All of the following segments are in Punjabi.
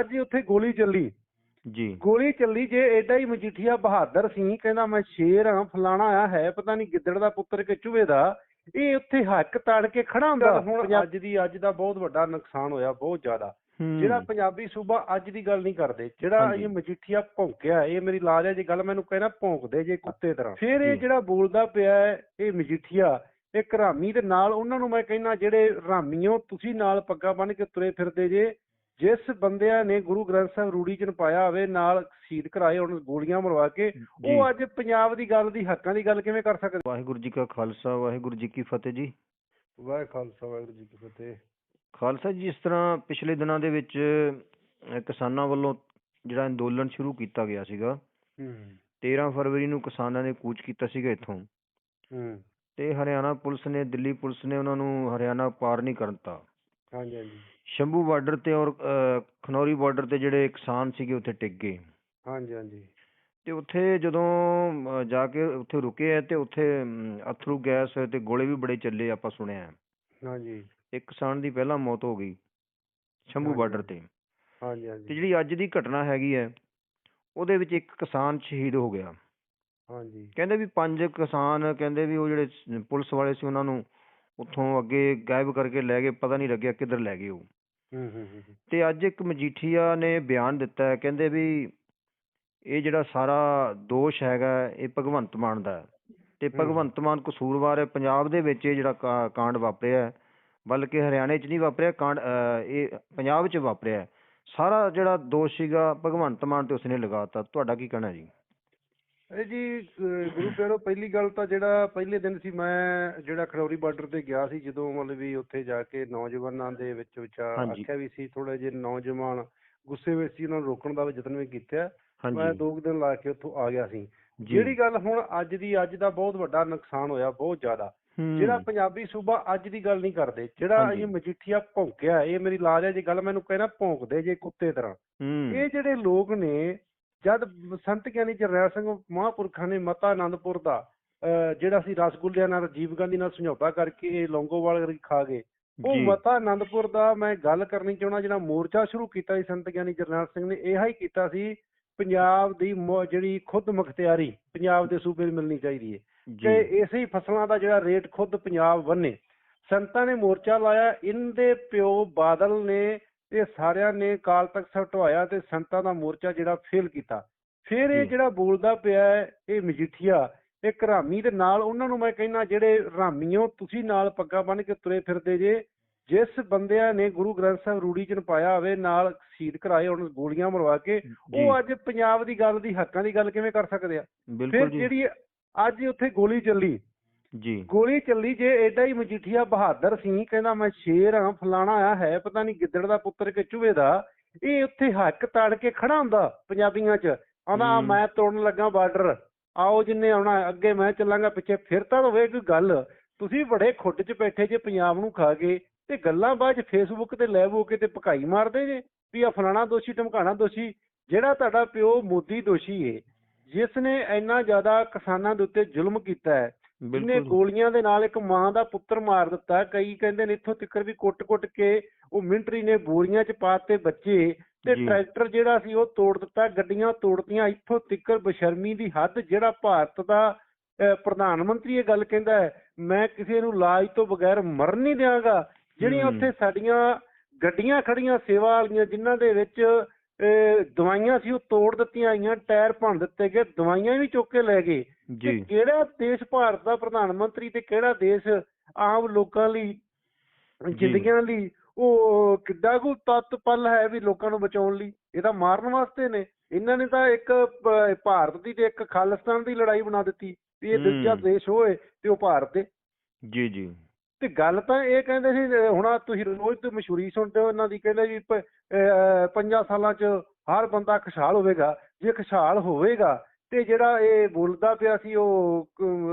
ਅੱਜ ਉੱਥੇ ਗੋਲੀ ਚੱਲੀ। ਜੀ। ਗੋਲੀ ਚੱਲੀ ਜੇ ਐਡਾ ਹੀ ਮਜੀਠੀਆ ਬਹਾਦਰ ਸੀ ਕਹਿੰਦਾ ਮੈਂ ਸ਼ੇਰ ਹਾਂ ਫਲਾਣਾ ਆ ਹੈ ਪਤਾ ਨਹੀਂ ਗਿੱਦੜ ਦਾ ਪੁੱਤਰ ਕਿ ਚੂਹੇ ਦਾ। ਇਹ ਉੱਥੇ ਹੱਕ ਤਾੜ ਕੇ ਖੜਾ ਹੁੰਦਾ। ਹੁਣ ਅੱਜ ਦੀ ਅੱਜ ਦਾ ਬਹੁਤ ਵੱਡਾ ਨੁਕਸਾਨ ਹੋਇਆ ਬਹੁਤ ਜ਼ਿਆਦਾ। ਜਿਹੜਾ ਪੰਜਾਬੀ ਸੂਬਾ ਅੱਜ ਦੀ ਗੱਲ ਨਹੀਂ ਕਰਦੇ। ਜਿਹੜਾ। ਇਹ ਮਜੀਠੀਆ ਭੌਂਕਿਆ ਇਹ ਮੇਰੀ ਲਾਜ ਹੈ ਜੇ ਗੱਲ ਮੈਨੂੰ ਕਹਿਣਾ ਭੌਂਕਦੇ ਜੇ ਕੁੱਤੇ ਤਰ੍ਹਾਂ। ਫਿਰ ਇਹ। ਜਿਹੜਾ ਬੋਲਦਾ ਪਿਆ ਇਹ ਮਜੀਠੀਆ ਇਹ ਘਰਾਮੀ ਦੇ ਨਾਲ ਉਹਨਾਂ ਨੂੰ ਮੈਂ ਕਹਿੰਦਾ ਜਿਹੜੇ ਰਾਮੀਓ ਤੁਸੀਂ ਨਾਲ ਪੱਗਾਂ ਬੰਨ ਕੇ ਤੁਰੇ ਫਿਰਦੇ ਜੇ ਜਿਸ ਬੰਦਿਆਂ ਨੇ ਗੁਰੂ ਗ੍ਰੰਥ ਸਾਹਿਬ ਰੂੜੀ ਚ ਪਾਇਆ ਹੋਵੇ ਨਾਲ ਸ਼ਹੀਦ ਕਰਾਏ ਹੁਣ ਗੋਲੀਆਂ ਮਰਵਾ ਕੇ। ਉਹ ਅੱਜ ਪੰਜਾਬ ਦੀ ਗੱਲ ਦੀ ਹੱਕਾਂ ਦੀ ਗੱਲ ਕਿਵੇਂ ਕਰ ਸਕਦੇ? ਵਾਹਿਗੁਰੂ ਜੀ ਕਾ ਖਾਲਸਾ ਵਾਹਿਗੁਰੂ ਜੀ ਕੀ ਫਤਿਹ ਜੀ। ਵਾਹਿ ਖਾਲਸਾ ਵਾਹਿਗੁਰੂ ਜੀ ਕੀ ਫਤਿਹ। ਖਾਲਸਾ ਜੀ ਜਿਸ ਤਰ੍ਹਾਂ ਪਿਛਲੇ ਦਿਨਾਂ ਦੇ ਵਿੱਚ ਕਿਸਾਨਾਂ ਵੱਲੋਂ ਜਿਹੜਾ ਅੰਦੋਲਨ ਸ਼ੁਰੂ ਕੀਤਾ ਗਿਆ ਸੀਗਾ। ਹੂੰ। 13 ਫਰਵਰੀ ਨੂੰ ਕਿਸਾਨਾਂ ਨੇ ਕੂਚ ਕੀਤਾ ਸੀਗਾ ਇੱਥੋਂ। ਹੂੰ। ਤੇ ਹਰਿਆਣਾ ਪੁਲਿਸ ਨੇ ਦਿੱਲੀ ਪੁਲਿਸ ਨੇ ਉਹਨਾਂ ਨੂੰ ਹਰਿਆਣਾ ਪਾਰ ਨਹੀਂ ਕਰਨ ਦਿੱਤਾ। ਹਾਂਜੀ ਹਾਂਜੀ। ਸ਼ੰਭੂ ਬਾਰਡਰ ਤੇ ਔਰ ਅਹ, ਖਨੌਰੀ ਬਾਰਡਰ ਤੇ ਜਿਹੜੇ ਕਿਸਾਨ ਸੀਗੇ ਉੱਥੇ ਟਿਕ ਗਏ। ਹਾਂਜੀ ਹਾਂਜੀ। ਤੇ ਉੱਥੇ ਜਦੋਂ ਅਹ, ਜਾ ਕੇ ਉੱਥੇ ਰੁਕੇ ਆ ਤੇ ਉੱਥੇ ਅਥਰੂ ਗੈਸ ਤੇ ਗੋਲੇ ਵੀ ਬੜੇ ਚੱਲੇ ਆਪਾਂ ਸੁਣਿਆ। ਹੈ। ਹਾਂਜੀ। ਇੱਕ ਕਿਸਾਨ ਦੀ ਪਹਿਲਾਂ ਮੌਤ ਹੋ ਗਈ ਸ਼ੰਭੂ ਹਾਂਜੀ, ਬਾਰਡਰ ਤੇ। ਹਾਂਜੀ ਤੇ ਹਾਂਜੀ ਜਿਹੜੀ ਅੱਜ ਦੀ ਘਟਨਾ ਹੈਗੀ ਹੈ ਉਹਦੇ ਵਿੱਚ ਇੱਕ ਕਿਸਾਨ ਸ਼ਹੀਦ ਹੋ ਗਿਆ। ਹਾਂਜੀ। ਕਹਿੰਦੇ ਵੀ ਪੰਜ ਕਿਸਾਨ ਕਹਿੰਦੇ ਵੀ ਉਹ ਜਿਹੜੇ ਸ- ਪੁਲਿਸ ਵਾਲੇ ਸੀ ਉਹਨਾਂ ਨੂੰ ਉੱਥੋਂ ਅੱਗੇ ਗਾਇਬ ਕਰਕੇ ਲੈ ਗਏ ਪਤਾ ਨਹੀਂ ਲੱਗਿਆ ਕਿੱਧਰ ਲੈ ਗਏ ਉਹ ਹੂੰ ਹੂੰ ਹੂੰ ਹੂੰ। ਤੇ ਅੱਜ ਇੱਕ ਮਜੀਠੀਆ ਨੇ ਬਿਆਨ ਦਿੱਤਾ ਹੈ ਕਹਿੰਦੇ ਵੀ ਇਹ ਜਿਹੜਾ ਸਾਰਾ ਦੋਸ਼ ਹੈਗਾ ਇਹ ਭਗਵੰਤ ਮਾਨ ਦਾ ਹੈ ਤੇ ਹਮ। ਭਗਵੰਤ ਮਾਨ ਕਸੂਰਵਾਰ ਹੈ ਪੰਜਾਬ ਦੇ ਵਿੱਚ ਇਹ ਜਿਹੜਾ ਕਾ- ਕਾਂਡ ਵਾਪਰਿਆ ਹੈ, ਬਲਕਿ ਹਰਿਆਣੇ 'ਚ ਨਹੀਂ ਵਾਪਰਿਆ ਕਾਂਡ ਅਹ, ਇਹ ਪੰਜਾਬ 'ਚ ਵਾਪਰਿਆ ਹੈ। ਸਾਰਾ ਜਿਹੜਾ ਦੋਸ਼ ਸੀਗਾ ਭਗਵੰਤ ਮਾਨ ਤੇ ਉਸਨੇ ਲਗਾਤਾ ਤੁਹਾਡਾ ਕੀ ਕਹਿਣਾ ਜੀ ਇਹ ਜੀ ਗੁਰੂ ਪਿਆਰੋ ਪਹਿਲੀ ਗੱਲ ਤਾਂ ਜਿਹੜਾ ਪਹਿਲੇ ਦਿਨ ਸੀ ਮੈਂ ਜਿਹੜਾ ਖਰੌਰੀ ਬਾਰਡਰ ਤੇ ਗਿਆ ਸੀ ਜਦੋਂ ਮਤਲਬ ਵੀ ਉੱਥੇ ਜਾ ਕੇ ਨੌਜਵਾਨਾਂ ਦੇ ਵਿੱਚ ਵਿਚਾਰ ਹਾਂਜੀ। ਆਖਿਆ ਵੀ ਸੀ ਥੋੜੇ ਜਿਹੇ ਨੌਜਵਾਨ ਗੁੱਸੇ ਵਿੱਚ ਸੀ ਉਹਨਾਂ ਨੂੰ ਰੋਕਣ ਦਾ ਵੀ ਯਤਨ ਵੀ ਕੀਤਾ ਮੈਂ ਹਾਂਜੀ ਦਿਨ ਲਾ ਕੇ ਉੱਥੋਂ ਆ ਗਿਆ ਸੀ। ਜਿਹੜੀ ਗੱਲ ਹੁਣ ਅੱਜ ਦੀ ਅੱਜ ਦਾ ਬਹੁਤ ਵੱਡਾ ਨੁਕਸਾਨ ਹੋਇਆ ਬਹੁਤ ਜ਼ਿਆਦਾ ਹੂੰ। ਜਿਹੜਾ ਪੰਜਾਬੀ ਸੂਬਾ ਅੱਜ ਦੀ ਗੱਲ ਨਹੀਂ ਕਰਦੇ ਜਿਹੜਾ ਹਾਂਜੀ। ਇਹ ਮਜੀਠੀਆ ਭੌਂਕਿਆ ਇਹ ਮੇਰੀ ਲਾਜ ਹੈ ਜੇ ਗੱਲ ਮੈਨੂੰ ਕਹਿਣਾ ਭੌਂਕਦੇ ਜੇ ਕੁੱਤੇ ਤਰ੍ਹਾਂ ਹੂੰ ਇਹ ਜਿਹੜੇ ਲੋਕ ਨੇ ਜਦ ਸੰਤ ਗਿਆਨੀ ਜਰਨੈਲ ਸਿੰਘ ਮਹਾਂਪੁਰਖਾਂ ਨੇ ਮਤਾ ਆਨੰਦਪੁਰ ਦਾ ਜਿਹੜਾ ਸੀ ਰਸਗੁੱਲਿਆਂ ਨਾਲ ਰਾਜੀਵ ਗਾਂਧੀ ਨਾਲ ਸਮਝੌਤਾ ਕਰਕੇ ਇਹ ਲੌਂਗੋਵਾਲ ਵਾਲੀ ਖਾ ਗਏ ਉਹ। ਮਤਾ ਆਨੰਦਪੁਰ ਦਾ ਮੈਂ ਗੱਲ ਕਰਨੀ ਚਾਹਣਾ ਜਿਹੜਾ ਮੋਰਚਾ ਸ਼ੁਰੂ ਕੀਤਾ ਸੀ ਸੰਤ ਗਿਆਨੀ ਜਰਨੈਲ ਸਿੰਘ ਨੇ ਇਹ ਹੀ ਕੀਤਾ ਸੀ ਪੰਜਾਬ ਦੀ ਜਿਹੜੀ ਖੁਦ ਮੁਖਤਿਆਰੀ ਪੰਜਾਬ ਦੇ ਸੂਬੇ ਨੂੰ ਮਿਲਣੀ ਚਾਹੀਦੀ ਹੈ ਕਿ ਜੀ ਇਸੇ ਹੀ ਫਸਲਾਂ ਦਾ ਜਿਹੜਾ ਰੇਟ ਖੁਦ ਪੰਜਾਬ ਵੰਨੇ ਸੰਤਾਂ ਨੇ ਮੋਰਚਾ ਲਾਇਆ ਇਹਦੇ ਪਿਓ ਬਾਦਲ ਨੇ ਇਹ ਸਾਰਿਆਂ ਨੇ ਕਾਲ ਤਖਤ ਹਟਵਾਇਆ ਤੇ ਸੰਤਾਂ ਦਾ ਮੋਰਚਾ ਜਿਹੜਾ ਫੇਲ ਕੀਤਾ ਫਿਰ ਇਹ। ਜਿਹੜਾ ਬੋਲਦਾ ਪਿਆ ਇਹ ਮਜੀਠੀਆ ਇਹ ਘਰਾਮੀ ਦੇ ਨਾਲ ਉਹਨਾਂ ਨੂੰ ਮੈਂ ਕਹਿੰਦਾ ਜਿਹੜੇ ਰਾਮੀਓ ਤੁਸੀਂ ਨਾਲ ਪੱਗਾਂ ਬੰਨ ਕੇ ਤੁਰੇ ਫਿਰਦੇ ਜੇ ਜਿਸ ਬੰਦਿਆਂ ਨੇ ਗੁਰੂ ਗ੍ਰੰਥ ਸਾਹਿਬ ਰੂੜੀ ਚ ਪਾਇਆ ਹੋਵੇ ਨਾਲ ਸ਼ਹੀਦ ਕਰਾਏ ਹੁਣ ਗੋਲੀਆਂ ਮਰਵਾ ਕੇ। ਉਹ ਅੱਜ ਪੰਜਾਬ ਦੀ ਗੱਲ ਦੀ ਹੱਕਾਂ ਦੀ ਗੱਲ ਕਿਵੇਂ ਕਰ ਸਕਦੇ ਆ ਫਿਰ ਜਿਹੜੀ ਅੱਜ ਉੱਥੇ ਗੋਲੀ ਚੱਲੀ ਜੀ। ਗੋਲੀ ਚੱਲੀ ਜੇ ਐਡਾ ਹੀ ਮਜੀਠੀਆ ਬਹਾਦਰ ਸੀ ਕਹਿੰਦਾ ਮੈਂ ਸ਼ੇਰ ਹਾਂ ਫਲਾਣਾ ਆ ਹੈ ਪਤਾ ਨਹੀਂ ਗਿੱਦੜ ਦਾ ਪੁੱਤਰ ਕਿ ਚੂਹੇ ਦਾ। ਇਹ ਉੱਥੇ ਹੱਕ ਤਾੜ ਕੇ ਖੜਾ ਹੁੰਦਾ ਪੰਜਾਬੀਆਂ 'ਚ। ਆਉਂਦਾ। ਮੈਂ ਤੋੜਨ ਲੱਗਾ ਬਾਰਡਰ। ਆਓ ਜਿੰਨੇ ਆਉਣਾ ਅੱਗੇ ਮੈਂ ਚੱਲਾਂਗਾ ਪਿੱਛੇ ਫਿਰ ਤਾਂ ਹੋਵੇ ਕੋਈ ਗੱਲ। ਤੁਸੀਂ ਬੜੇ ਖੁੱਡ 'ਚ ਬੈਠੇ ਜੇ ਪੰਜਾਬ ਨੂੰ ਖਾ ਕੇ ਤੇ ਗੱਲਾਂ ਬਾਅਦ 'ਚ ਫੇਸਬੁੱਕ ਤੇ ਲੈ ਬੋ ਕੇ ਤੇ ਭਕਾਈ ਮਾਰਦੇ ਜੇ ਵੀ ਆ ਫਲਾਣਾ ਦੋਸ਼ੀ ਧਮਕਾਣਾ ਦੋਸ਼ੀ ਜਿਹੜਾ ਤੁਹਾਡਾ ਪਿਓ ਮੋਦੀ ਦੋਸ਼ੀ ਏ। ਜਿਸ ਨੇ ਇੰਨਾ ਜ਼ਿਆਦਾ ਕਿਸਾਨਾਂ ਦੇ ਉੱਤੇ ਜ਼ੁਲਮ ਕੀਤਾ ਹੈ ਬਿਲਕੁਲ ਗੋਲੀਆਂ ਦੇ ਨਾਲ ਇੱਕ ਮਾਂ ਦਾ ਪੁੱਤਰ ਮਾਰ ਦਿੱਤਾ ਕਈ ਕਹਿੰਦੇ ਨੇ ਇੱਥੋਂ ਤੱਕ ਵੀ ਕੁੱਟ-ਕੁੱਟ ਕੇ ਉਹ ਮਿਲਟਰੀ ਨੇ ਬੋਰੀਆਂ 'ਚ ਪਾਤੇ ਬੱਚੇ ਤੇ। ਟਰੈਕਟਰ ਜਿਹੜਾ ਸੀ ਉਹ ਤੋੜ ਦਿੱਤਾ ਗੱਡੀਆਂ ਤੋੜਤੀਆਂ ਇੱਥੋਂ ਤੱਕ ਬਸ਼ਰਮੀ ਦੀ ਹੱਦ ਜਿਹੜਾ ਭਾਰਤ ਦਾ ਪ੍ਰਧਾਨ ਮੰਤਰੀ ਇਹ ਗੱਲ ਕਹਿੰਦਾ ਹੈ ਮੈਂ ਕਿਸੇ ਨੂੰ ਇਲਾਜ ਤੋਂ ਬਗੈਰ ਮਰਨ ਨਹੀਂ ਦਿਆਂਗਾ ਜਿਹੜੀਆਂ। ਉੱਥੇ ਸਾਡੀਆਂ ਗੱਡੀਆਂ ਖੜੀਆਂ ਸੇਵਾ ਵਾਲੀਆਂ ਜਿਨ੍ਹਾਂ ਦੇ ਵਿੱਚ ਦਵਾਈਆਂ ਸੀ ਉਹ ਤੋੜ ਦਿੱਤੀਆਂ ਗਈਆਂ ਟਾਇਰ ਭੰਨ ਦਿੱਤੇ ਗਏ ਦਵਾਈਆਂ ਵੀ ਚੁੱਕ ਕੇ ਲੈ ਗਏ। ਜੀ। ਕਿਹੜਾ ਦੇਸ਼ ਭਾਰਤ ਦਾ ਪ੍ਰਧਾਨ ਮੰਤਰੀ ਤੇ ਕਿਹੜਾ ਦੇਸ਼ ਆਮ ਲੋਕਾਂ ਲਈ ਜ਼ਿੰਦਗੀਆਂ ਲਈ ਉਹ ਕਿੱਡਾ ਕੁ ਤੱਤ ਪਲ ਹੈ ਵੀ ਲੋਕਾਂ ਨੂੰ ਬਚਾਉਣ ਲਈ। ਇਹ ਤਾਂ ਮਾਰਨ ਵਾਸਤੇ ਨੇ। ਇਹਨਾਂ ਨੇ ਤਾਂ ਇੱਕ ਭਾਰਤ ਦੀ ਤੇ ਇੱਕ ਖਾਲਿਸਤਾਨ ਦੀ ਲੜਾਈ ਬਣਾ ਦਿੱਤੀ ਵੀ ਇਹ। ਦੂਜਾ ਦੇਸ਼ ਹੋਏ ਤੇ ਉਹ ਭਾਰਤ ਦੇ। ਜੀ ਜੀ। ਤੇ ਗੱਲ ਤਾਂ ਇਹ ਕਹਿੰਦੇ ਸੀ ਹੁਣ ਤੁਸੀਂ ਰੋਜ਼ ਤੇ ਮਸ਼ਹੂਰੀ ਸੁਣਦੇ ਹੋ ਇਹਨਾਂ ਦੀ ਕਹਿੰਦੇ ਜੀ ਅਹ ਪੰਜਾਂ ਸਾਲਾਂ 'ਚ ਹਰ ਬੰਦਾ ਖੁਸ਼ਹਾਲ ਹੋਵੇਗਾ ਜੇ ਖੁਸ਼ਹਾਲ ਹੋਵੇਗਾ ਤੇ ਜਿਹੜਾ ਇਹ ਬੋਲਦਾ ਪਿਆ ਸੀ ਉਹ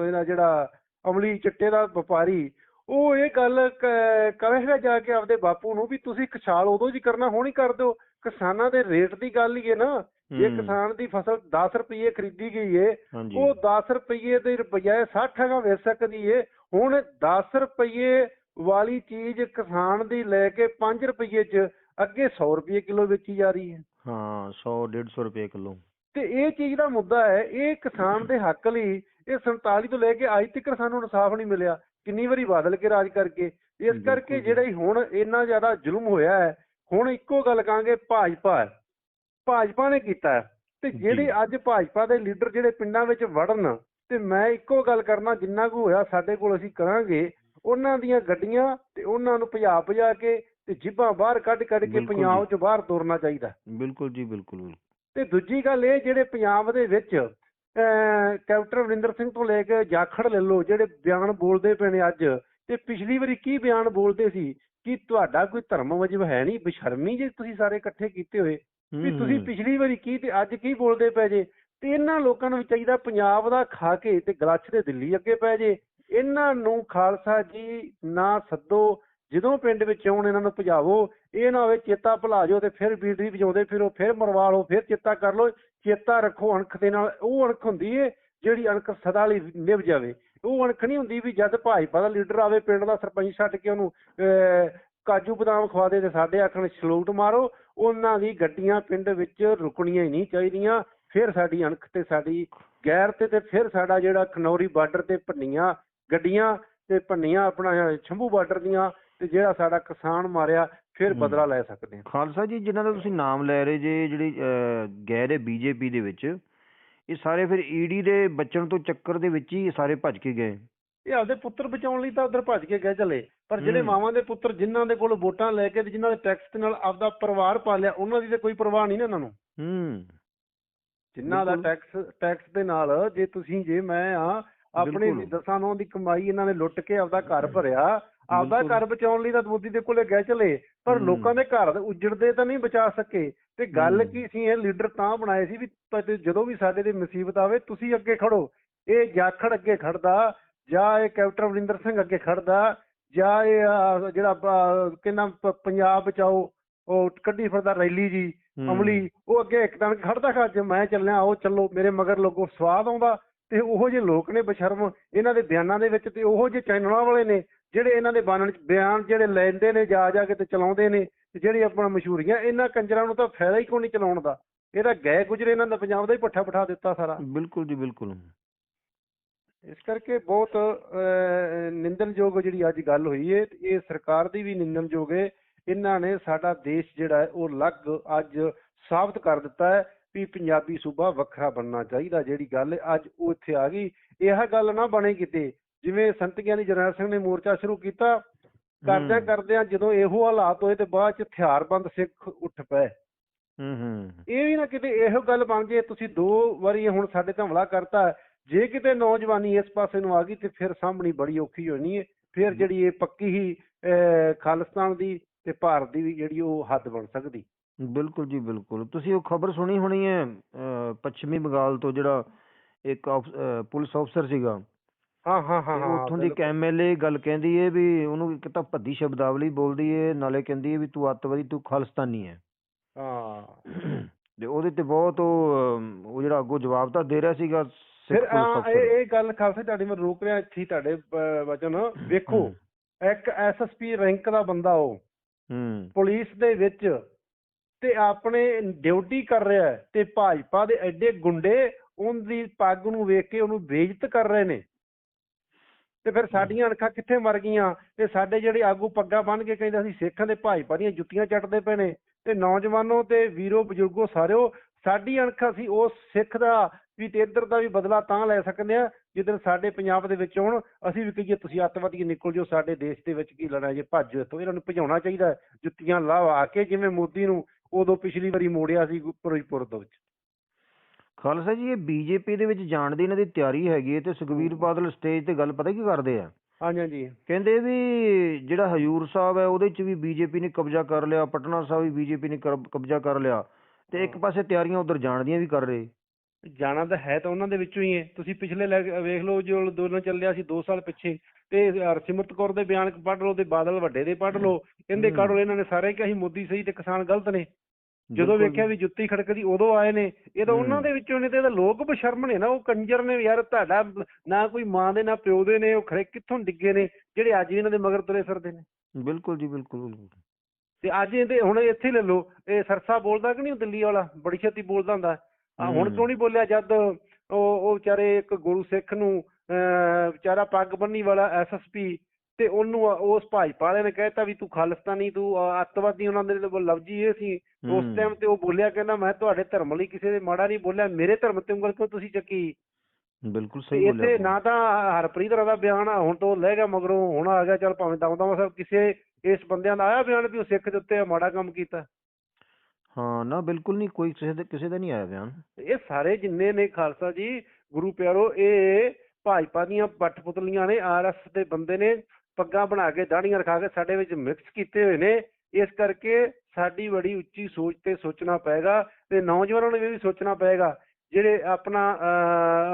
ਇਹਦਾ ਜਿਹੜਾ ਅਮਲੀ ਚਿੱਟੇ ਦਾ ਵਪਾਰੀ ਉਹ ਇਹ ਗੱਲ ਕ- ਕਹੇਗਾ ਜਾ ਕੇ ਆਪਦੇ ਬਾਪੂ ਨੂੰ ਵੀ ਤੁਸੀਂ ਖੁਸ਼ਹਾਲ ਉਦੋਂ ਜੀ ਕਰਨਾ ਹੁਣ ਕਰ ਦਿਓ ਕਿਸਾਨਾਂ ਦੇ ਰੇਟ ਦੀ ਗੱਲ ਹੀ ਹੈ ਨਾ ਜੇ। ਕਿਸਾਨ ਦੀ ਫਸਲ 10 ਰੁਪਏ ਖਰੀਦੀ ਗਈ ਏ ਉਹ 10 ਰੁਪਏ ਦੇ ਬਜਾਏ 60 ਹੈਗਾ ਵੇਚ ਸਕਦੀ ਏ ਹੁਣ 10 ਰੁਪਏ ਵਾਲੀ ਚੀਜ਼ ਕਿਸਾਨ ਦੀ ਲੈ ਕੇ 5 ਰੁਪਏ 'ਚ ਅੱਗੇ 100 ਰੁਪਏ ਕਿਲੋ ਵੇਚੀ ਜਾ ਰਹੀ ਹੈ। ਹਾਂ 100 150 ਰੁਪਏ ਕਿਲੋ। ਤੇ ਇਹ ਚੀਜ਼ ਦਾ ਮੁੱਦਾ ਹੈ ਇਹ ਕਿਸਾਨ ਦੇ ਹੱਕ ਲਈ ਇਹ 47 ਤੋਂ ਲੈ ਕੇ ਅੱਜ ਤੱਕ ਸਾਨੂੰ ਇਨਸਾਫ ਨਹੀਂ ਮਿਲਿਆ। ਕਿੰਨੀ ਵਾਰੀ ਬਦਲ ਕੇ ਰਾਜ ਕਰਕੇ ਇਸ ਕਰਕੇ। ਜਿਹੜਾ ਹੀ ਹੁਣ ਇੰਨਾ ਜ਼ਿਆਦਾ ਜ਼ੁਲਮ ਹੋਇਆ ਹੈ ਹੁਣ ਇੱਕੋ ਗੱਲ ਕਹਾਂਗੇ ਭਾਜਪਾ ਭਾਜਪਾ ਨੇ ਕੀਤਾ ਤੇ। ਜਿਹੜੇ ਅੱਜ ਭਾਜਪਾ ਦੇ ਲੀਡਰ ਜਿਹੜੇ ਪਿੰਡਾਂ ਵਿੱਚ ਵੜਨ ਤੇ ਮੈਂ ਇੱਕੋ ਗੱਲ ਕਰਨਾ ਜਿੰਨਾ ਕੁ ਹੋਇਆ ਸਾਡੇ ਕੋਲ ਅਸੀਂ ਕਰਾਂਗੇ ਉਹਨਾਂ ਦੀਆਂ ਗੱਡੀਆਂ ਤੇ ਉਹਨਾਂ ਨੂੰ ਭਜਾ ਭਜਾ ਕੇ ਤੇ ਜਿੱਬਾਂ ਬਾਹਰ ਕੱਢ ਕੱਢ ਕੇ ਬਿਲਕੁਲ ਪੰਜਾਬ ਜੀ। 'ਚ ਬਾਹਰ ਤੋਰਨਾ ਚਾਹੀਦਾ ਬਿਲਕੁਲ ਜੀ ਬਿਲਕੁਲ ਬਿਲਕੁਲ ਤੇ ਦੂਜੀ ਗੱਲ ਇਹ ਜਿਹੜੇ ਪੰਜਾਬ ਦੇ ਵਿੱਚ ਅਹ, ਕੈਪਟਨ ਅਮਰਿੰਦਰ ਸਿੰਘ ਤੋਂ ਲੈ ਕੇ ਜਾਖੜ ਲੈ ਲਓ ਜਿਹੜੇ ਬਿਆਨ ਬੋਲਦੇ ਪਏ ਨੇ ਅੱਜ ਤੇ ਪਿਛਲੀ ਵਾਰੀ ਕੀ ਬਿਆਨ ਬੋਲਦੇ ਸੀ ਕਿ ਤੁਹਾਡਾ ਕੋਈ ਧਰਮ ਵਜਬ ਹੈ ਨਹੀਂ ਬਸ਼ਰਮੀ ਜੇ ਤੁਸੀਂ ਸਾਰੇ ਇਕੱਠੇ ਕੀਤੇ ਹੋਏ ਵੀ ਤੁਸੀਂ ਹੂੰ। ਪਿਛਲੀ ਵਾਰੀ ਕੀ ਤੇ ਅੱਜ ਕੀ ਬੋਲਦੇ ਪਏ ਜੇ ਤੇ ਇਹਨਾਂ ਲੋਕਾਂ ਨੂੰ ਵੀ ਚਾਹੀਦਾ ਪੰਜਾਬ ਦਾ ਖਾ ਕੇ ਤੇ ਗਲੱਛ ਦੇ ਦਿੱਲੀ ਅੱਗੇ ਪੈ ਜੇ। ਇਹਨਾਂ ਨੂੰ ਖਾਲਸਾ ਜੀ ਨਾ ਸੱਦੋ ਜਦੋਂ ਪਿੰਡ ਵਿੱਚ ਆਉਣ ਇਹਨਾਂ ਨੂੰ ਭਜਾਵੋ ਇਹ ਨਾ ਹੋਵੇ ਚੇਤਾ ਭੁਲਾ ਜਾਓ ਤੇ ਫਿਰ ਬੀੜੀ ਵਜਾਉਂਦੇ ਫਿਰੋ ਫਿਰ ਮਰਵਾ ਲਓ ਫਿਰ ਚੇਤਾ ਕਰ ਲਓ ਚੇਤਾ ਰੱਖੋ ਅਣਖ ਦੇ ਨਾਲ। ਉਹ ਅਣਖ ਹੁੰਦੀ ਏ ਜਿਹੜੀ ਅਣਖ ਸਦਾ ਲਈ ਨਿਭ ਜਾਵੇ। ਉਹ ਅਣਖ ਨਹੀਂ ਹੁੰਦੀ ਵੀ ਜਦ ਭਾਜਪਾ ਦਾ ਲੀਡਰ ਆਵੇ ਪਿੰਡ ਦਾ ਸਰਪੰਚ ਛੱਡ ਕੇ ਉਹਨੂੰ ਅਹ, ਕਾਜੂ ਬਦਾਮ ਖਵਾ ਦੇ ਤੇ ਸਾਡੇ ਆਖਣ ਸਲੂਟ ਮਾਰੋ ਉਹਨਾਂ ਦੀ ਗੱਡੀਆਂ ਪਿੰਡ ਵਿੱਚ ਰੁਕਣੀਆਂ ਹੀ ਨਹੀਂ ਚਾਹੀਦੀਆਂ। ਫਿਰ ਸਾਡੀ ਅਣਖ ਤੇ ਸਾਡੀ ਗੈਰ ਤੇ ਤੇ ਫਿਰ ਸਾਡਾ ਜਿਹੜਾ ਖਨੌਰੀ ਬਾਰਡਰ ਤੇ ਭੰਨੀਆਂ ਗੱਡੀਆਂ ਤੇ ਭੰਨੀਆਂ ਆਪਣਾ ਸ਼ੰਭੂ ਬਾਰਡਰ ਦੀਆਂ ਤੇ ਜਿਹੜਾ ਸਾਡਾ ਕਿਸਾਨ ਮਾਰਿਆ ਫਿਰ ਹੂੰ। ਬਦਲਾ ਲੈ ਸਕਦੇ ਹਾਂ। ਖਾਲਸਾ ਜੀ ਜਿਨ੍ਹਾਂ ਦਾ ਤੁਸੀਂ ਨਾਮ ਲੈ ਰਹੇ ਜੇ ਜਿਹੜੀ ਗਏ ਨੇ ਬੀਜੇਪੀ ਦੇ ਵਿੱਚ ਇਹ ਸਾਰੇ ਫਿਰ ਈਡੀ ਦੇ ਬਚਣ ਤੋਂ ਚੱਕਰ ਦੇ ਵਿੱਚ ਹੀ ਸਾਰੇ ਭੱਜ ਕੇ ਗਏ। ਇਹ ਆਪਦੇ ਪੁੱਤਰ ਬਚਾਉਣ ਲਈ ਤਾਂ ਉਧਰ ਭੱਜ ਕੇ ਗਏ ਚਲੇ। ਪਰ ਜਿਹੜੇ ਹੂੰ। ਮਾਵਾਂ ਦੇ ਪੁੱਤਰ ਜਿਨ੍ਹਾਂ ਦੇ ਕੋਲ ਵੋਟਾਂ ਲੈ ਕੇ ਤੇ ਜਿਨ੍ਹਾਂ ਦੇ ਟੈਕਸ ਦੇ ਨਾਲ ਆਪਦਾ ਪਰਿਵਾਰ ਪਾਲਿਆ ਉਹਨਾਂ ਦੀ ਤੇ ਕੋਈ ਪਰਵਾਹ ਨਹੀਂ ਨਾ ਇਹਨਾਂ ਨੂੰ। ਹੂੰ। ਜਿਨ੍ਹਾਂ ਦਾ। ਟੈਕਸ ਟੈਕਸ ਦੇ ਨਾਲ ਜੇ ਤੁਸੀਂ ਜੇ ਮੈਂ ਆ ਆਪਣੀ। ਦਸਾਂ ਨੌ ਦੀ ਕਮਾਈ ਇਹਨਾਂ ਨੇ ਲੁੱਟ ਕੇ ਆਪਦਾ ਘਰ ਭਰਿਆ ਆਪਦਾ। ਘਰ ਬਚਾਉਣ ਲਈ ਤਾਂ ਮੋਦੀ ਦੇ ਕੋਲੇ ਗਏ ਚਲੇ ਪਰ। ਲੋਕਾਂ ਦੇ ਘਰ ਉਜੜਦੇ ਤਾਂ ਨਹੀਂ ਬਚਾ ਸਕੇ ਤੇ ਗੱਲ। ਕੀ ਸੀ ਇਹ ਲੀਡਰ ਤਾਂ ਬਣਾਏ ਸੀ ਵੀ ਜਦੋਂ ਵੀ ਸਾਡੇ ਤੇ ਮੁਸੀਬਤ ਆਵੇ ਤੁਸੀਂ ਅੱਗੇ ਖੜੋ ਇਹ ਜਾਖੜ ਅੱਗੇ ਖੜਦਾ ਜਾਂ ਇਹ ਕੈਪਟਨ ਅਮਰਿੰਦਰ ਸਿੰਘ ਅੱਗੇ ਖੜਦਾ ਜਾਂ ਇਹ ਜਿਹੜਾ ਕਿੰਨਾ ਪੰਜਾਬ ਬਚਾਓ ਉਹ ਕੱਢੀ ਫਿਰਦਾ ਰੈਲੀ ਜੀ। ਅਮਲੀ ਉਹ ਅੱਗੇ ਇੱਕਦਮ ਖੜਦਾ ਖਾ ਜੇ ਮੈਂ ਚੱਲਿਆ ਆਓ ਚੱਲੋ ਮੇਰੇ ਮਗਰ ਲੋਕੋ ਸਵਾਦ ਆਉਂਦਾ। ਤੇ ਉਹੋ ਜਿਹੇ ਲੋਕ ਨੇ ਬਸ਼ਰਮ ਇਹਨਾਂ ਦੇ ਬਿਆਨਾਂ ਦੇ ਵਿੱਚ ਤੇ ਉਹੋ ਜਿਹੇ ਚੈਨਲਾਂ ਵਾਲੇ ਨੇ ਜਿਹੜੇ ਇਹਨਾਂ ਦੇ ਬਾਨਣ ਬਿਆਨ ਜਿਹੜੇ ਲੈਂਦੇ ਨੇ ਜਾ ਜਾ ਕੇ ਤੇ ਚਲਾਉਂਦੇ ਨੇ ਤੇ ਜਿਹੜੀ ਆਪਣਾ ਮਸ਼ਹੂਰੀਆਂ ਇਹਨਾਂ ਕੰਜਰਾਂ ਨੂੰ ਤਾਂ ਫਾਇਦਾ ਹੀ ਕੋਈ ਨਹੀਂ ਚਲਾਉਣ ਦਾ। ਇਹ ਤਾਂ ਗਏ ਗੁਜਰੇ ਇਹਨਾਂ ਦਾ ਪੰਜਾਬ ਦਾ ਹੀ ਪੱਠਾ ਪਠਾ ਦਿੱਤਾ ਸਾਰਾ। ਬਿਲਕੁਲ ਜੀ ਬਿਲਕੁਲ। ਇਸ ਕਰਕੇ ਬਹੁਤ ਅਹ, ਨਿੰਦਣਯੋਗ ਜਿਹੜੀ ਅੱਜ ਗੱਲ ਹੋਈ ਤੇ ਇਹ ਸਰਕਾਰ ਦੀ ਵੀ ਨਿੰਦਣਯੋਗ ਹੈ ਇਹਨਾਂ ਨੇ ਸਾਡਾ ਦੇਸ਼ ਜਿਹੜਾ ਹੈ ਉਹ ਅਲੱਗ ਅੱਜ ਸਾਬਤ ਕਰ ਦਿੱਤਾ ਹੈ ਵੀ ਪੰਜਾਬੀ ਸੂਬਾ ਵੱਖਰਾ ਬਣਨਾ ਚਾਹੀਦਾ। ਜਿਹੜੀ ਗੱਲ ਅੱਜ ਉਹ ਇੱਥੇ ਆ ਗਈ ਇਹ ਗੱਲ ਨਾ ਬਣੇ ਕਿਤੇ। ਜਿਵੇਂ ਸੰਤ ਗਿਆਨੀ ਜਰਨੈਲ ਸਿੰਘ ਨੇ ਮੋਰਚਾ ਸ਼ੁਰੂ ਕੀਤਾ ਕਰਦਿਆਂ। ਕਰਦਿਆਂ ਜਦੋਂ ਇਹੋ ਹਾਲਾਤ ਹੋਏ ਤੇ ਬਾਅਦ ਚ ਹਥਿਆਰਬੰਦ ਸਿੱਖ ਉੱਠ ਪਏ। ਹੂੰ ਹੂੰ। ਇਹ ਵੀ ਨਾ ਕਿਤੇ ਇਹੋ ਗੱਲ ਬਣ ਜੇ ਤੁਸੀਂ ਦੋ ਵਾਰੀ ਹੁਣ ਸਾਡੇ ਤੇ ਹਮਲਾ ਕਰਤਾ ਜੇ ਕਿਤੇ ਨੌਜਵਾਨੀ ਇਸ ਪਾਸੇ ਨੂੰ ਆ ਗਈ ਤੇ ਫਿਰ ਸਾਹਮਣੀ ਬੜੀ ਔਖੀ ਹੋਣੀ ਹੈ ਫਿਰ ਜਿਹੜੀ ਇਹ ਪੱਕੀ ਹੀ ਖਾਲਿਸਤਾਨ ਦੀ ਤੇ ਭਾਰਤ ਦੀ ਵੀ ਜਿਹੜੀ ਉਹ ਹੱਦ ਬਣ ਸਕਦੀ। ਬਿਲਕੁਲ ਜੀ ਬਿਲਕੁਲ। ਤੁਸੀਂ ਉਹ ਖਬਰ ਸੁਣੀ ਹੋਣੀ ਹੈ ਪੱਛਮੀ ਬੰਗਾਲ ਤੋਂ ਜਿਹੜਾ ਇੱਕ ਪੁਲਿਸ ਅਫਸਰ ਸੀਗਾ। ਹਾਂ ਹਾਂ ਹਾਂ ਉੱਥੋਂ ਦੀ ਐਮਐਲਏ ਗੱਲ ਕਹਿੰਦੀ ਏ ਵੀ ਉਹਨੂੰ ਇੱਕ ਤਾਂ ਭੱਦੀ ਸ਼ਬਦਾਵਲੀ ਬੋਲਦੀ ਏ ਨਾਲੇ ਕਹਿੰਦੀ ਏ ਵੀ ਤੂੰ ਅੱਤਵਾਦੀ ਤੂੰ ਖਾਲਿਸਤਾਨੀ ਹੈ। ਹਾਂ। ਤੇ ਉਹਦੇ ਤੇ ਬਹੁਤ ਉਹ ਜਿਹੜਾ ਅੱਗੋਂ ਜਵਾਬ ਤਾਂ ਦੇ ਰਿਹਾ ਸੀਗਾ ਫਿਰ ਇਹ ਇਹ ਗੱਲ ਖਾਲਸਾ ਤੁਹਾਡੀ ਮੈਂ ਰੋਕ ਰਿਹਾ ਇੱਥੇ ਤੁਹਾਡੇ ਵਚਨ। ਵੇਖੋ ਇੱਕ ਐਸਐਸਪੀ ਰੈਂਕ ਦਾ ਬੰਦਾ ਉਹ। ਹੂੰ। ਪੁਲਿਸ ਦੇ ਵਿੱਚ ਤੇ ਆਪਣੇ ਡਿਊਟੀ ਕਰ ਰਿਹਾ ਤੇ ਭਾਜਪਾ ਦੇ ਐਡੇ ਗੁੰਡੇ ਉਹਦੀ ਪੱਗ ਨੂੰ ਵੇਖ ਕੇ ਉਹਨੂੰ ਬੇਇੱਜ਼ਤ ਕਰ ਰਹੇ ਨੇ। ਤੇ ਫਿਰ ਸਾਡੀਆਂ ਅਣਖਾਂ ਕਿੱਥੇ ਮਰ ਗਈਆਂ? ਤੇ ਸਾਡੇ ਜਿਹੜੇ ਆਗੂ ਪੱਗਾਂ ਬੰਨ ਕੇ ਕਹਿੰਦੇ ਅਸੀਂ ਸਿੱਖਾਂ ਦੇ ਭਾਜਪਾ ਦੀਆਂ ਜੁੱਤੀਆਂ ਚੱਟਦੇ ਪਏ ਨੇ। ਤੇ ਨੌਜਵਾਨੋ ਤੇ ਵੀਰੋ ਬਜ਼ੁਰਗੋ ਸਾਰਿਓ ਸਾਡੀ ਅਣਖ ਅਸੀਂ ਉਸ ਸਿੱਖ ਦਾ ਵੀ ਤੇ ਇੱਧਰ ਦਾ ਵੀ ਬਦਲਾ ਤਾਂ ਲੈ ਸਕਦੇ ਆ ਜਿੱਦਣ ਸਾਡੇ ਪੰਜਾਬ ਦੇ ਵਿੱਚ ਆਉਣ ਅਸੀਂ ਵੀ ਕਹੀਏ ਤੁਸੀਂ ਅੱਤਵਾਦੀ ਨਿਕਲ ਜਾਓ ਸਾਡੇ ਦੇਸ਼ ਦੇ ਵਿੱਚ ਕੀ ਲੜਨਾ ਜੇ ਭੱਜ ਇੱਥੋਂ ਇਹਨਾਂ ਨੂੰ ਭਜਾਉਣਾ ਚਾਹੀਦਾ। ਜੁੱਤੀਆਂ ਲਾਵਾ ਕੇ ਜਿਵੇਂ ਮੋਦੀ ਨੂੰ ਉਦੋਂ ਪਿਛਲੀ ਵਾਰੀ ਮੋੜਿਆ ਸੀ ਫਿਰੋਜ਼ਪੁਰ ਦੇ ਵਿੱਚ ਖਾਲਸਾ ਜੀ ਇਹ ਬੀਜੇਪੀ ਦੇ ਵਿੱਚ ਜਾਣ ਦੀ ਇਹਨਾਂ ਦੀ ਤਿਆਰੀ ਹੈਗੀ ਹੈ ਤੇ ਸੁਖਵੀਰ ਬਾਦਲ ਸਟੇਜ ਤੇ ਗੱਲ ਪਤਾ ਕੀ ਕਰਦੇ ਆ ਹਾਂਜੀ ਹਾਂਜੀ ਕਹਿੰਦੇ ਵੀ ਜਿਹੜਾ ਹਜੂਰ ਸਾਹਿਬ ਹੈ ਉਹਦੇ 'ਚ ਵੀ ਬੀਜੇਪੀ ਨੇ ਕਬਜ਼ਾ ਕਰ ਲਿਆ ਪਟਨਾ ਸਾਹਿਬ ਵੀ ਬੀਜੇਪੀ ਨੇ ਕਬਜ਼ਾ ਕਰ ਲਿਆ ਤੇ ਇੱਕ। ਪਾਸੇ ਤਿਆਰੀਆਂ ਉਧਰ ਜਾਣ ਦੀਆਂ ਵੀ ਕਰ ਰਹੇ ਜਾਣਾ ਤਾਂ ਹੈ ਤਾਂ ਉਹਨਾਂ ਦੇ ਵਿੱਚੋਂ ਹੀ ਹੈ। ਤੁਸੀਂ ਪਿਛਲੇ ਲੈ ਵੇਖ ਲਓ ਜੋ ਅੰਦੋਲਨ ਚੱਲਿਆ ਸੀ 2 ਸਾਲ ਪਿੱਛੇ। ਤੇ ਹਰਸਿਮਰਤ ਕੌਰ ਦੇ ਬਿਆਨ ਪੜ੍ਹ ਲਓ ਤੇ ਬਾਦਲ ਵੱਡੇ ਦੇ ਪੜ੍ਹ ਲਓ। ਕਹਿੰਦੇ ਹੂੰ। ਕੱਢ ਲਓ ਇਹਨਾਂ ਨੇ ਸਾਰੇ ਕਿ ਅਸੀਂ ਮੋਦੀ ਸਹੀ ਤੇ ਕਿਸਾਨ ਗਲਤ ਨੇ। ਜਦੋਂ ਬਿਲਕੁਲ। ਵੇਖਿਆ ਵੀ ਜੁੱਤੀ ਖੜਕਦੀ ਉਦੋਂ ਆਏ ਨੇ। ਇਹ ਤਾਂ ਉਹਨਾਂ। ਦੇ ਵਿੱਚੋਂ ਨੇ ਤੇ ਇਹਦਾ ਲੋਕ ਬਸ਼ਰਮ ਨੇ ਨਾ। ਉਹ ਕੰਜਰ ਨੇ ਯਾਰ ਤੁਹਾਡਾ ਨਾ ਕੋਈ ਮਾਂ ਦੇ ਨਾ ਪਿਓ ਦੇ ਨੇ। ਉਹ ਖਰੇ ਕਿੱਥੋਂ ਡਿੱਗੇ ਨੇ ਜਿਹੜੇ ਅੱਜ ਵੀ ਇਹਨਾਂ ਦੇ ਮਗਰ ਤੁਰੇ ਫਿਰਦੇ ਨੇ। ਬਿਲਕੁਲ ਜੀ ਬਿਲਕੁਲ ਬਿਲਕੁਲ। ਤੇ ਅੱਜ ਇਹਦੇ ਹੁਣ ਇੱਥੇ ਲੈ ਲਓ। ਇਹ ਸਰਸਾ ਬੋਲਦਾ ਕਿ ਨਹੀਂ ਉਹ ਦਿੱਲੀ ਵਾਲਾ? ਬੜੀ ਛੇਤੀ ਬੋਲਦਾ ਹੁੰਦਾ। ਆ ਹੁਣ। ਕਿਉਂ ਨਹੀਂ ਬੋਲਿਆ ਜਦ ਉਹ ਉਹ ਵਿਚਾਰੇ ਇੱਕ ਗੁਰੂ ਸਿੱਖ ਨੂੰ ਵਿਚਾਰਾ ਪੱਗ ਬੰਨੀ ਵਾਲਾ ਐਸਐਸਪੀ ਤੇ ਉਹਨੂੰ ਉਸ ਭਾਜਪਾ ਵਾਲੇ ਨੇ ਕਹਿਤਾ ਵੀ ਤੂੰ ਖਾਲਿਸਤਾਨੀ ਤੂੰ ਅੱਤਵਾਦੀ ਉਹਨਾਂ ਦੇ ਲਫ਼ਜ਼ੀ ਇਹ ਸੀ ਉਸ। ਟਾਈਮ ਤੇ ਉਹ ਬੋਲਿਆ ਕਹਿੰਦਾ ਮੈਂ ਤੁਹਾਡੇ ਧਰਮ ਲਈ ਕਿਸੇ ਦੇ ਮਾੜਾ ਨਹੀਂ ਬੋਲਿਆ ਮੇਰੇ ਧਰਮ ਤੇ ਉਂਗਲ ਕਿਉਂ ਤੁਸੀਂ ਚੱਕੀ ਬਿਲਕੁਲ ਸਹੀ ਬੋਲਿਆ ਇੱਥੇ ਨਾ ਤਾਂ ਹਰਪ੍ਰੀਤ ਰਾ ਦਾ ਬਿਆਨ ਆ ਹੁਣ ਤੋਂ ਲੈ ਗਿਆ ਮਗਰੋਂ ਹੁਣ ਆ ਗਿਆ ਚੱਲ ਭਾਵੇਂ ਦਮ ਦਮ ਸਾਹਿਬ ਕਿਸੇ ਇਸ ਬੰਦਿਆਂ ਦਾ ਆਇਆ ਬਿਆਨ ਵੀ ਉਹ ਸਿੱਖ ਦੇ ਉੱਤੇ ਮਾੜਾ ਕੰਮ ਕੀਤਾ ਹਾਂ ਨਾ ਬਿਲਕੁਲ ਨਹੀਂ ਕੋਈ ਕਿਸੇ ਦੇ ਕਿਸੇ ਦਾ ਨਹੀਂ ਆਇਆ ਬਿਆਨ। ਇਹ ਸਾਰੇ ਜਿੰਨੇ ਨੇ ਖਾਲਸਾ ਜੀ ਗੁਰੂ ਪਿਆਰੋ ਇਹ ਭਾਜਪਾ ਦੀਆਂ ਪੱਠ ਪੁਤਲੀਆਂ ਨੇ ਆਰਐਸ ਦੇ ਬੰਦੇ ਨੇ ਪੱਗਾਂ ਬਣਾ ਕੇ ਦਾੜੀਆਂ ਰਖਾ ਕੇ ਸਾਡੇ ਵਿੱਚ ਮਿਕਸ ਕੀਤੇ ਹੋਏ ਨੇ। ਇਸ ਕਰਕੇ ਸਾਡੀ ਬੜੀ ਉੱਚੀ ਸੋਚ ਤੇ ਸੋਚਣਾ ਪਏਗਾ ਤੇ ਨੌਜਵਾਨਾਂ ਨੂੰ ਵੀ ਸੋਚਣਾ ਪਏਗਾ ਜਿਹੜੇ ਆਪਣਾ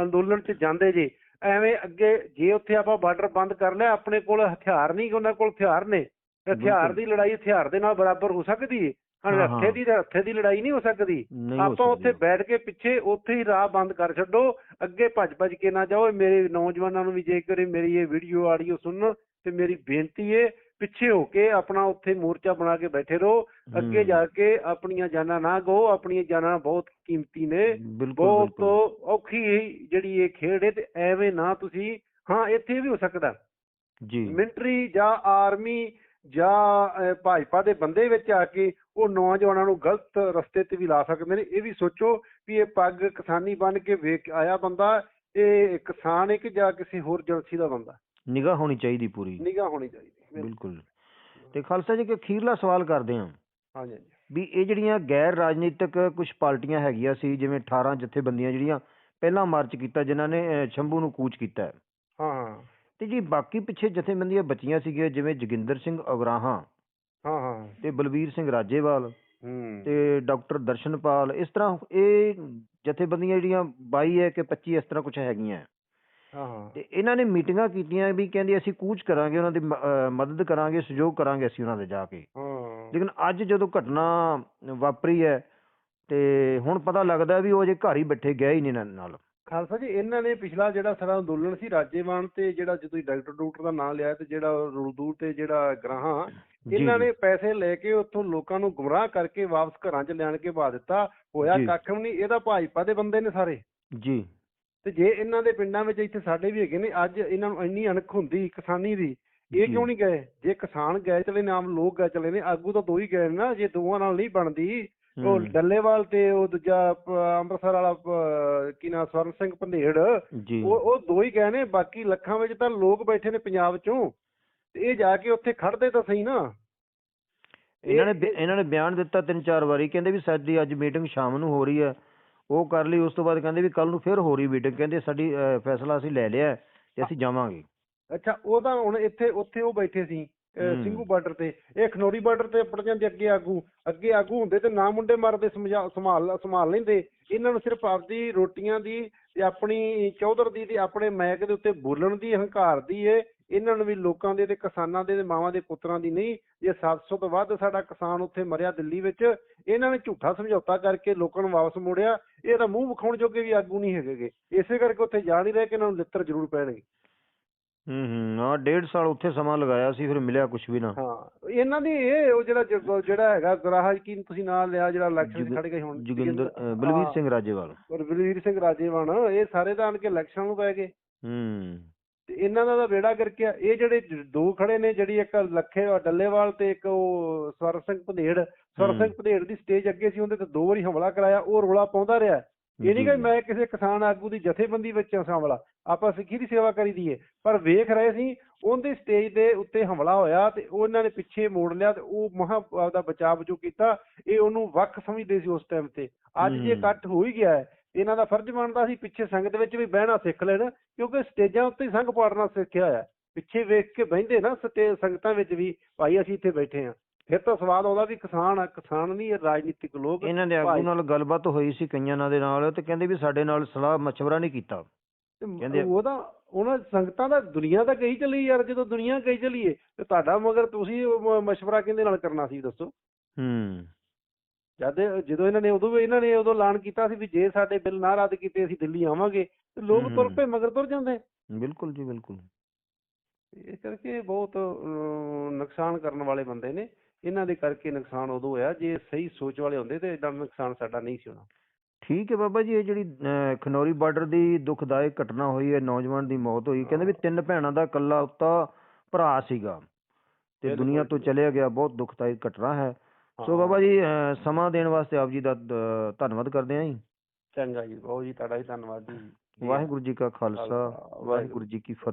ਅੰਦੋਲਨ 'ਚ ਜਾਂਦੇ ਜੇ। ਐਵੇਂ ਅੱਗੇ ਜੇ ਉੱਥੇ ਆਪਾਂ ਬਾਰਡਰ ਬੰਦ ਕਰ ਲਿਆ ਆਪਣੇ ਕੋਲ ਹਥਿਆਰ ਨਹੀਂ ਉਹਨਾਂ ਕੋਲ ਹਥਿਆਰ ਨੇ। ਹਥਿਆਰ। ਦੀ ਲੜਾਈ ਹਥਿਆਰ ਦੇ ਨਾਲ ਬਰਾਬਰ ਹੋ ਸਕਦੀ ਹੈ ਹਾਂ, ਹਾਂ। ਹਾਂ। ਹੱਥੇ ਦੀ ਹੱਥੇ ਦੀ ਲੜਾਈ ਨਹੀਂ ਹੋ ਸਕਦੀ। ਆਪਾਂ ਉੱਥੇ। ਬੈਠ ਕੇ ਪਿੱਛੇ ਉੱਥੇ ਹੀ ਰਾਹ ਬੰਦ ਕਰ ਛੱਡੋ। ਅੱਗੇ ਭੱਜ ਭੱਜ ਕੇ ਨਾ ਜਾਓ। ਮੇਰੇ ਨੌਜਵਾਨਾਂ ਨੂੰ ਵੀ ਜੇਕਰ ਮੇਰੀ ਇਹ ਵੀਡੀਓ ਆਡੀਓ ਸੁਣਨ ਤੇ ਮੇਰੀ ਬੇਨਤੀ ਏ ਪਿੱਛੇ ਹੋ ਕੇ ਆਪਣਾ ਉੱਥੇ ਮੋਰਚਾ ਬਣਾ ਕੇ ਬੈਠੇ ਰਹੋ। ਅੱਗੇ। ਜਾ ਕੇ ਆਪਣੀਆਂ ਜਾਨਾਂ ਨਾ ਗੋ ਆਪਣੀਆਂ ਜਾਨਾਂ ਬਹੁਤ ਕੀਮਤੀ ਨੇ। ਬਿਲਕੁਲ ਬਹੁਤ ਔਖੀ ਜਿਹੜੀ ਇਹ ਖੇਡ ਹੈ ਤੇ ਐਵੇਂ ਨਾ ਤੁਸੀਂ ਹਾਂ ਇੱਥੇ ਵੀ ਹੋ ਸਕਦਾ। ਜੀ। ਮਿਲਟਰੀ ਜਾਂ ਆਰਮੀ ਜਾਂ ਭਾਜਪਾ ਦੇ ਬੰਦੇ ਵਿੱਚ ਆ ਕੇ ਉਹ ਨੌਜਵਾਨਾਂ ਨੂੰ ਗਲਤ ਰਸਤੇ ਤੇ ਵੀ ਲਾ ਸਕਦੇ ਨੇ। ਇਹ ਵੀ ਸੋਚੋ ਵੀ ਇਹ ਪੱਗ ਕਿਸਾਨੀ ਬਣ ਕੇ ਵੇਖ ਆਇਆ ਬੰਦਾ ਇਹ ਕਿਸਾਨ ਹੈ ਕਿ ਜਾਂ ਕਿਸੇ ਹੋਰ ਜਨਸੀ ਦਾ ਬੰਦਾ। ਨਿਗਾਹ ਹੋਣੀ ਚਾਹੀਦੀ ਪੂਰੀ। ਨਿਗਾਹ ਹੋਣੀ ਚਾਹੀਦੀ ਬਿਲਕੁਲ। ਤੇ ਖਾਲਸਾ ਜੀ ਕਿ ਅਖੀਰਲਾ ਸਵਾਲ ਕਰਦੇ ਹਾਂ। ਹਾਂਜੀ ਵੀ ਇਹ ਜਿਹੜੀਆਂ ਗੈਰ ਰਾਜਨੀਤਿਕ ਕੁਝ ਪਾਰਟੀਆਂ ਹੈਗੀਆਂ ਸੀ ਜਿਵੇਂ 18 ਜਥੇਬੰਦੀਆਂ ਜਿਹੜੀਆਂ ਪਹਿਲਾਂ ਮਾਰਚ ਕੀਤਾ ਜਿਨ੍ਹਾਂ ਨੇ ਸ਼ੰਭੂ ਨੂੰ ਕੂਚ ਕੀਤਾ ਹੈ। ਤੇ ਜੀ ਬਾਕੀ ਪਿੱਛੇ ਜਥੇਬੰਦੀਆਂ ਬਚੀਆਂ ਸੀਗੀਆਂ ਜਿਵੇਂ ਜੋਗਿੰਦਰ ਸਿੰਘ ਉਗਰਾਹਾਂ ਹਾਂ ਹਾਂ। ਤੇ ਬਲਬੀਰ ਸਿੰਘ ਰਾਜੇਵਾਲ ਹੂੰ। ਤੇ ਡਾਕਟਰ ਦਰਸ਼ਨਪਾਲ ਇਸ ਤਰ੍ਹਾਂ ਇਹ ਜਥੇਬੰਦੀਆਂ ਜਿਹੜੀਆਂ 22 ਹੈ ਕਿ 25 ਇਸ ਤਰ੍ਹਾਂ ਕੁਝ ਹੈਗੀਆਂ। ਹੈ। ਹਾਂ। ਹਾਂ ਤੇ ਇਹਨਾਂ ਨੇ ਮੀਟਿੰਗਾਂ ਕੀਤੀਆਂ ਵੀ ਕਹਿੰਦੇ ਅਸੀਂ ਕੂਚ ਕਰਾਂਗੇ ਉਹਨਾਂ ਦੀ ਮ- ਅਹ ਮਦਦ ਕਰਾਂਗੇ ਸਹਿਯੋਗ ਕਰਾਂਗੇ ਅਸੀਂ ਉਹਨਾਂ ਦੇ ਜਾ ਕੇ। ਹਾਂ। ਲੇਕਿਨ ਅੱਜ ਜਦੋਂ ਘਟਨਾ ਵਾਪਰੀ ਹੈ ਤੇ ਹੁਣ ਪਤਾ ਲੱਗਦਾ ਵੀ ਉਹ ਜੇ ਘਰ ਹੀ ਬੈਠੇ ਗਏ ਹੀ ਨਹੀਂ ਇਹਨਾਂ ਨਾਲ। ਖਾਲਸਾ ਜੀ ਇਹਨਾਂ ਨੇ ਪਿਛਲਾ ਜਿਹੜਾ ਸਾਡਾ ਅੰਦੋਲਨ ਸੀ ਰਾਜੇਵਾਨ ਤੇ ਜਿਹੜਾ ਜਦੋਂ ਡਾਕਟਰ ਡਾਕਟਰ ਦਾ ਨਾਮ ਲਿਆ ਤੇ ਜਿਹੜਾ ਰੁਲਦੂ ਤੇ ਜਿਹੜਾ ਗ੍ਰਾਹਾਂ ਇਹਨਾਂ। ਨੇ ਪੈਸੇ ਲੈ ਕੇ ਉੱਥੋਂ ਲੋਕਾਂ ਨੂੰ ਗੁੰਮਰਾਹ ਕਰਕੇ ਵਾਪਸ ਘਰਾਂ 'ਚ ਲਿਆਣ ਕੇ ਪਾ ਦਿੱਤਾ ਹੋਇਆ। ਕੱਖ ਵੀ ਨਹੀਂ ਇਹਦਾ ਭਾਜਪਾ ਦੇ ਬੰਦੇ ਨੇ ਸਾਰੇ ਜੀ ਤੇ ਜੇ ਇਹਨਾਂ ਦੇ ਪਿੰਡਾਂ ਵਿੱਚ ਇੱਥੇ ਸਾਡੇ ਵੀ ਹੈਗੇ ਨੇ ਅੱਜ ਇਹਨਾਂ ਨੂੰ ਇੰਨੀ ਅਣਖ ਹੁੰਦੀ ਕਿਸਾਨੀ ਦੀ ਇਹ। ਕਿਉਂ ਨਹੀਂ ਗਏ ਜੇ ਕਿਸਾਨ ਗਏ ਚਲੇ ਨੇ ਆਮ ਲੋਕ ਗਏ ਚਲੇ ਨੇ ਆਗੂ ਤਾਂ ਦੋ ਹੀ ਗਏ ਨੇ ਨਾ ਜੇ ਦੋਵਾਂ ਨਾਲ ਨਹੀਂ ਬਣਦੀ ਉਹ। ਡੱਲੇਵਾਲ ਤੇ ਉਹ ਦੂਜਾ ਅੰਮ੍ਰਿਤਸਰ ਵਾਲਾ ਕੀ ਨਾਮ ਸਵਰਨ ਸਿੰਘ ਪੰਧੇੜ ਉਹ ਉਹ ਦੋ ਹੀ ਗਏ ਨੇ ਬਾਕੀ ਲੱਖਾਂ ਵਿੱਚ ਤਾਂ ਲੋਕ ਬੈਠੇ ਨੇ ਪੰਜਾਬ ਚੋਂ। ਤੇ ਇਹ ਜਾ ਕੇ ਉੱਥੇ ਖੜਦੇ ਤਾਂ ਸਹੀ ਨਾ। ਇਹਨਾਂ ਨੇ ਇਹਨਾਂ ਨੇ ਬਿਆਨ ਦਿੱਤਾ ਤਿੰਨ ਚਾਰ ਵਾਰੀ ਕਹਿੰਦੇ ਵੀ ਸਾਡੀ ਅੱਜ ਮੀਟਿੰਗ ਸ਼ਾਮ ਨੂੰ ਹੋ ਰਹੀ ਹੈ। ਉਹ ਕਰ ਲਈ ਉਸ ਤੋਂ ਬਾਅਦ ਕਹਿੰਦੇ ਵੀ ਕੱਲ ਨੂੰ ਫਿਰ ਹੋ ਰਹੀ ਮੀਟਿੰਗ ਕਹਿੰਦੇ ਸਾਡੀ ਫੈਸਲਾ ਅਸੀਂ ਲੈ ਲਿਆ ਤੇ ਅਸੀਂ ਜਾਵਾਂਗੇ। ਅੱਛਾ ਉਹ ਤਾਂ ਹੁਣ ਇੱਥੇ ਉੱਥੇ ਉਹ ਬੈਠੇ ਸੀ। ਸਿੰਘੂ ਬਾਰਡਰ ਤੇ ਇਹ ਖਨੌਰੀ ਬਾਰਡਰ ਤੇ ਪੜ ਜਾਂਦੇ ਅੱਗੇ ਆਗੂ ਅੱਗੇ ਆਗੂ ਹੁੰਦੇ ਤੇ ਨਾ ਮੁੰਡੇ ਮਰਦੇ ਸਮਝਾ- ਸੰਭਾਲ ਸੰਭਾਲ ਲੈਂਦੇ। ਇਹਨਾਂ ਨੂੰ ਸਿਰਫ ਆਪਦੀ ਰੋਟੀਆਂ ਦੀ ਤੇ ਆਪਣੀ ਚੌਧਰ ਦੀ ਤੇ ਆਪਣੇ ਮੈਕ ਦੇ ਉੱਤੇ ਬੋਲਣ ਦੀ ਹੰਕਾਰ ਦੀ ਏ। ਇਹਨਾਂ ਨੂੰ ਵੀ ਲੋਕਾਂ ਦੇ ਤੇ ਕਿਸਾਨਾਂ ਦੇ ਤੇ ਮਾਵਾਂ ਦੇ ਪੁੱਤਰਾਂ ਦੀ ਨਹੀਂ। ਜੇ 700 ਤੋਂ ਵੱਧ ਸਾਡਾ ਕਿਸਾਨ ਉੱਥੇ ਮਰਿਆ ਦਿੱਲੀ ਵਿੱਚ ਇਹਨਾਂ ਨੇ ਝੂਠਾ ਸਮਝੌਤਾ ਕਰਕੇ ਲੋਕਾਂ ਨੂੰ ਵਾਪਸ ਮੋੜਿਆ। ਇਹ ਤਾਂ ਮੂੰਹ ਵਿਖਾਉਣ ਜੋਗੇ ਵੀ ਆਗੂ ਨਹੀਂ ਹੈਗੇਗੇ। ਇਸੇ ਕਰਕੇ ਉੱਥੇ ਜਾ ਨਹੀਂ ਰਹੇ ਕਿ ਇਹਨਾਂ ਨੂੰ ਲਿੱਤਰ ਜ਼ਰੂਰ ਪੈਣਗੇ। ਹੂੰ ਹੂੰ ਆ ਡੇਢ ਸਾਲ ਉੱਥੇ ਸਮਾਂ ਲਗਾਇਆ ਸੀ ਫਿਰ ਮਿਲਿਆ ਕੁਝ ਵੀ ਨਾ। ਹਾਂ ਇਹਨਾਂ ਦੀ ਇਹ ਉਹ ਜਿਹੜਾ ਜ- ਜਿਹੜਾ ਹੈਗਾ ਗਰਾਹ ਕੀ ਤੁਸੀਂ ਨਾਂ ਲਿਆ ਜਿਹੜਾ ਇਲੈਕਸ਼ਨ 'ਚ ਜੋਗ- ਖੜ ਗਏ ਹੁਣ ਜੋਗਿੰਦਰ ਬਲਵੀਰ ਸਿੰਘ ਰਾਜੇਵਾਲ। ਔਰ ਬਲਵੀਰ ਸਿੰਘ ਰਾਜੇਵਾਨ ਇਹ ਸਾਰੇ ਤਾਂ ਆਣ ਕੇ ਇਲੈਕਸ਼ਨ ਨੂੰ ਪੈ ਗਏ। ਹੂੰ। ਤੇ ਇਹਨਾਂ ਦਾ ਤਾਂ ਬੇੜਾ ਕਰਕੇ ਇਹ ਜਿਹੜੇ ਜ- ਦੋ ਖੜੇ ਨੇ ਜਿਹੜੀ ਇੱਕ ਲੱਖੇ ਡੱਲੇਵਾਲ ਤੇ ਇੱਕ ਉਹ ਸਵਰ ਸਿੰਘ ਭਦੇੜ। ਸਵਰ ਹੂੰ। ਸਿੰਘ ਭਦੇੜ ਦੀ ਸਟੇਜ ਅੱਗੇ ਸੀ ਉਹਦੇ ਤੇ ਦੋ ਵਾਰੀ ਹਮਲਾ ਕਰਾਇਆ ਉਹ ਰੋਲਾ ਪਾਉਂਦਾ ਰਿਹਾ। ਇਹ ਨਹੀਂ ਕਿ। ਮੈਂ ਕਿਸੇ ਕਿਸਾਨ ਆਗੂ ਦੀ ਜਥੇਬੰਦੀ ਵਿੱਚ ਸ਼ਾਮਲਾ ਆਪਾਂ ਸਿੱਖੀ ਦੀ ਸੇਵਾ ਕਰੀ ਦੀ ਏ। ਪਰ ਵੇਖ ਰਹੇ ਸੀ ਉਹਦੇ ਸਟੇਜ ਦੇ ਉੱਤੇ ਹਮਲਾ ਹੋਇਆ ਤੇ ਉਹਨਾਂ ਨੇ ਪਿੱਛੇ ਮੋੜ ਲਿਆ ਤੇ ਉਹ ਮਹਾ ਆਪਦਾ ਬਚਾਅ ਬਚੂ ਕੀਤਾ। ਇਹ ਉਹਨੂੰ ਵੱਖ ਸਮਝਦੇ ਸੀ ਉਸ ਟਾਈਮ ਤੇ। ਅੱਜ ਜੇ। ਇਕੱਠ ਹੋ ਹੀ ਗਿਆ ਹੈ ਇਹਨਾਂ ਦਾ ਫਰਜ਼ ਬਣਦਾ ਸੀ ਪਿੱਛੇ ਸੰਗਤ ਵਿੱਚ ਵੀ ਬਹਿਣਾ ਸਿੱਖ ਲੈਣ ਕਿਉਂਕਿ ਸਟੇਜਾਂ ਉੱਤੇ ਹੀ ਸੰਗ ਪਾੜਨਾ ਸਿੱਖਿਆ ਹੋਇਆ। ਪਿੱਛੇ ਵੇਖ ਕੇ ਬਹਿੰਦੇ ਨਾ ਸਟੇ ਸੰਗਤਾਂ ਵਿੱਚ ਵੀ ਭਾਈ ਅਸੀਂ ਇੱਥੇ ਬੈਠੇ ਹਾਂ। ਫਿਰ ਤਾਂ ਸਵਾਦ ਆਉਂਦਾ ਵੀ ਕਿਸਾਨ ਆ ਕਿਸਾਨ ਨਹੀਂ ਇਹ ਰਾਜਨੀਤਿਕ ਲੋਕ ਇਹਨਾਂ ਦੇ ਆਗੂ ਭਾਈ- ਨਾਲ ਗੱਲਬਾਤ ਹੋਈ ਸੀ ਕਈਆਂ ਨਾਲ ਦੇ ਨਾਲ ਤੇ ਕਹਿੰਦੇ ਵੀ ਸਾਡੇ ਨਾਲ ਸਲਾਹ ਮਸ਼ਵਰਾ ਨਹੀਂ ਕੀਤਾ। ਤੇ ਕਹਿੰਦੇ- ਉਹਦਾ ਉਹਨਾਂ ਸੰਗਤਾਂ ਦਾ ਦੁਨੀਆ ਤਾਂ ਕਹੀ ਚੱਲੀ ਯਾਰ ਜਦੋਂ ਦੁਨੀਆ ਕਹੀ ਚੱਲੀਏ ਤੇ ਤੁਹਾਡਾ ਮਗਰ ਤੁਸੀਂ ਮਸ਼ਵਰਾ ਕਿਹਦੇ ਨਾਲ ਕਰਨਾ ਸੀ ਦੱਸੋ? ਹੂੰ। ਜਦ ਜਦੋਂ ਇਹਨਾਂ ਨੇ ਉਦੋਂ ਵੀ ਇਹਨਾਂ ਨੇ ਉਦੋਂ ਐਲਾਨ ਕੀਤਾ ਸੀ ਵੀ ਜੇ ਸਾਡੇ ਬਿੱਲ ਨਾ ਰੱਦ ਕੀਤੇ ਅਸੀਂ ਦਿੱਲੀ ਆਵਾਂਗੇ ਤੇ ਲੋਕ ਤੁਰ ਹਮ। ਪਏ ਮਗਰ ਤੁਰ ਜਾਂਦੇ। ਬਿਲਕੁਲ ਜੀ ਬਿਲਕੁਲ। ਇਸ ਕਰਕੇ ਬਹੁਤ ਨੁਕਸਾਨ ਕਰਨ ਵਾਲੇ ਬੰਦੇ ਨੇ। ਇਹਨਾਂ ਦੇ ਕਰਕੇ ਨੁਕਸਾਨ ਉਦੋਂ ਹੋਇਆ ਜੇ ਸਹੀ ਸੋਚ ਵਾਲੇ ਹੁੰਦੇ ਤੇ ਇਦਾਂ ਨੁਕਸਾਨ ਸਾਡਾ ਨਹੀਂ ਸੀ ਹੋਣਾ। ਠੀਕ ਹੈ ਬਾਬਾ ਜੀ ਇਹ ਜਿਹੜੀ ਅਹ, ਖਨੌਰੀ ਬਾਰਡਰ ਦੀ ਦੁਖਦਾਇਕ ਘਟਨਾ ਹੋਈ ਹੈ ਨੌਜਵਾਨ ਦੀ ਮੌਤ ਹੋਈ ਕਹਿੰਦੇ ਵੀ ਤਿੰਨ ਭੈਣਾਂ ਦਾ ਇਕੱਲਾ ਉੱਤਾ ਭਰਾ ਸੀਗਾ ਤੇ ਬਿਲਕੁਲ ਦੁਨੀਆ ਤੋਂ ਜੀ। ਚਲਿਆ ਗਿਆ ਬਹੁਤ ਦੁਖਦਾਇਕ ਘਟਨਾ ਹੈ। ਸੋ ਹਾਂ। ਬਾਬਾ ਜੀ ਅਹ, ਸਮਾਂ ਦੇਣ ਵਾਸਤੇ ਆਪ ਜੀ ਦਾ ਅਹ, ਧੰਨਵਾਦ ਕਰਦੇ ਹਾਂ ਜੀ। ਚੰਗਾ ਜੀ ਬਹੁਤ ਜੀ ਤੁਹਾਡਾ ਵੀ ਧੰਨਵਾਦ ਜੀ। ਵਾਹਿਗੁਰੂ ਜੀ ਕਾ ਖਾਲਸਾ ਖਾਲਸਾ, ਵਾਹਿਗੁਰੂ ਜੀ ਕੀ ਫਤਿਹ।